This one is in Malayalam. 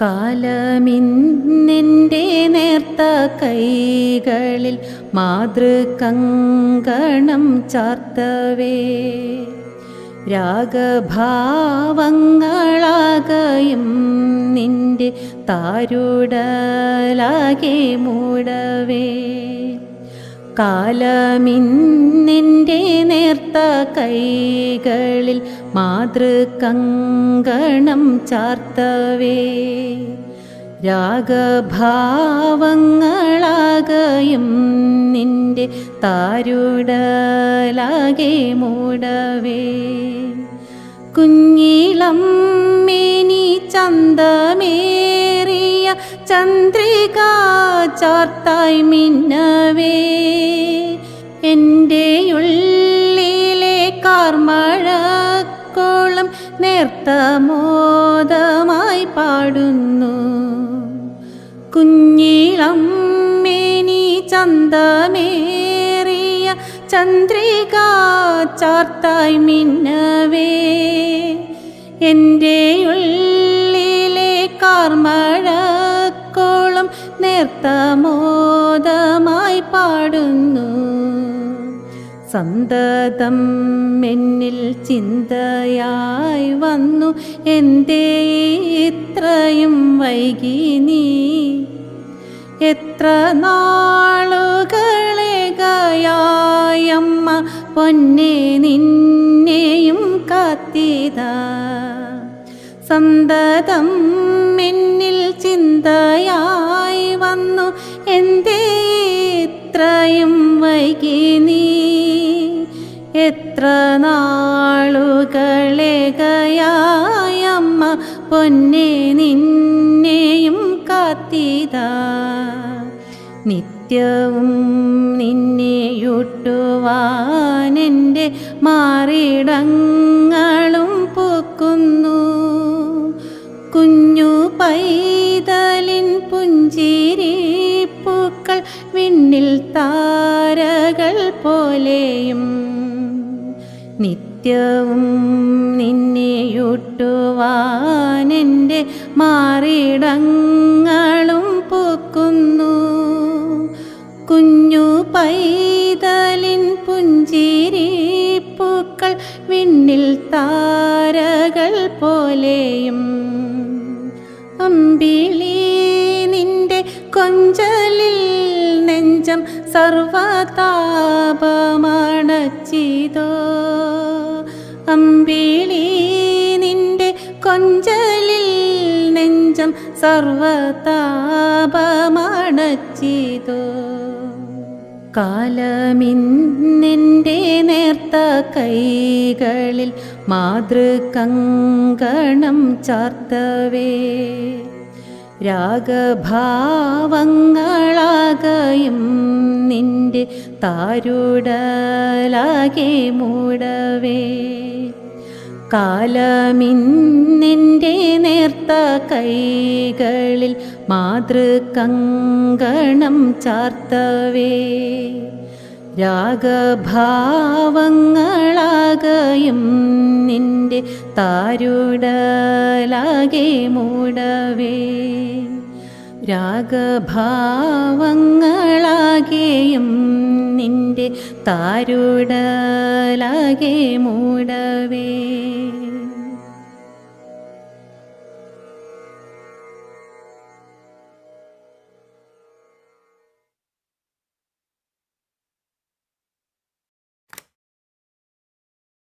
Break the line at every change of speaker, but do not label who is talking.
കാലമിന്നെന്റെ നേർത്ത കൈകളിൽ മാതൃകങ്കണം ചാർത്തവേ. രാഗഭാവങ്ങളാകയും നിന്റെ താരുടലാകെ മൂടവേ. കാലമിന്നെന്റെ നേർത്ത കൈകളിൽ മാതൃകങ്കണം ചാർത്തവേ. രാഗഭാവങ്ങളാകയും നിന്റെ താരുടലാകെ മൂടവേ. കുഞ്ഞിളം മേനി ചന്തമേറിയ ചന്ദ്രിക ചാർത്തായി മിന്നവേ. എന്റെ ഉള്ളിലെ കാർമഴക്കോളം നേർത്ത മോദമായി പാടുന്നു. കുഞ്ഞിളം മേനി ചന്തമേറിയ ചന്ദ്രിക ചാർത്തായി മിന്നവേ. എന്റെ നേർത്ത മോദമായി പാടുന്നു. സന്തതം എന്നിൽ ചിന്തയായി വന്നു. എന്തേ ഇത്രയും വൈകി നീ? എത്ര നാളുകളെ ഗയായമ്മ പൊന്നെ നിന്നെയും കാത്തിത. സന്തതം എന്നിൽ ചിന്തയായി വന്നു എന്തേ ഇത്രയും വൈകി നീ? എത്ര നാളുകളെ കയായമ്മ പൊന്നെ നിന്നെയും കാത്തിത. നിത്യവും നിന്നെയൊട്ടുവാനെന്റെ മാറിടങ്ങളും പൂക്കുന്നു. കുഞ്ഞു പൈതലിൻ പുഞ്ചിരി വിണ്ണിൽ താരകൾ പോലെയും നിത്യവും നിന്നെയൊട്ടുവാനെന്റെ മാറിടങ്ങളും പൂക്കുന്നു. കുഞ്ഞു പൈതലിൻ പുഞ്ചിരി പൂക്കൾ വിണ്ണിൽ താരകൾ പോലെയും അമ്പിളി നിന്റെ കൊഞ്ചലിൽ നെഞ്ചം സർവതാപമണച്ചിതോ. അമ്പിളി നിന്റെ കൊഞ്ചലിൽ നെഞ്ചം സർവതാപമണച്ചിതോ. കാലമിന്നെന്റെ നേർത്ത കൈകളിൽ മാതൃകങ്കണം ചാർത്തവേ. രാഗഭാവങ്ങളാകയും നിന്റെ താരുടലാകെ മൂടവേ. കാലമിന്നെന്റെ നേർത്ത കൈകളിൽ മാതൃകങ്കണം ചാർത്തവേ. രാഗഭാവങ്ങളാകയും നിന്റെ താരുടലാകെ മൂടവേ. രാഗഭാവങ്ങളാകെയും നിന്റെ താരുടലാകെ മൂടവേ.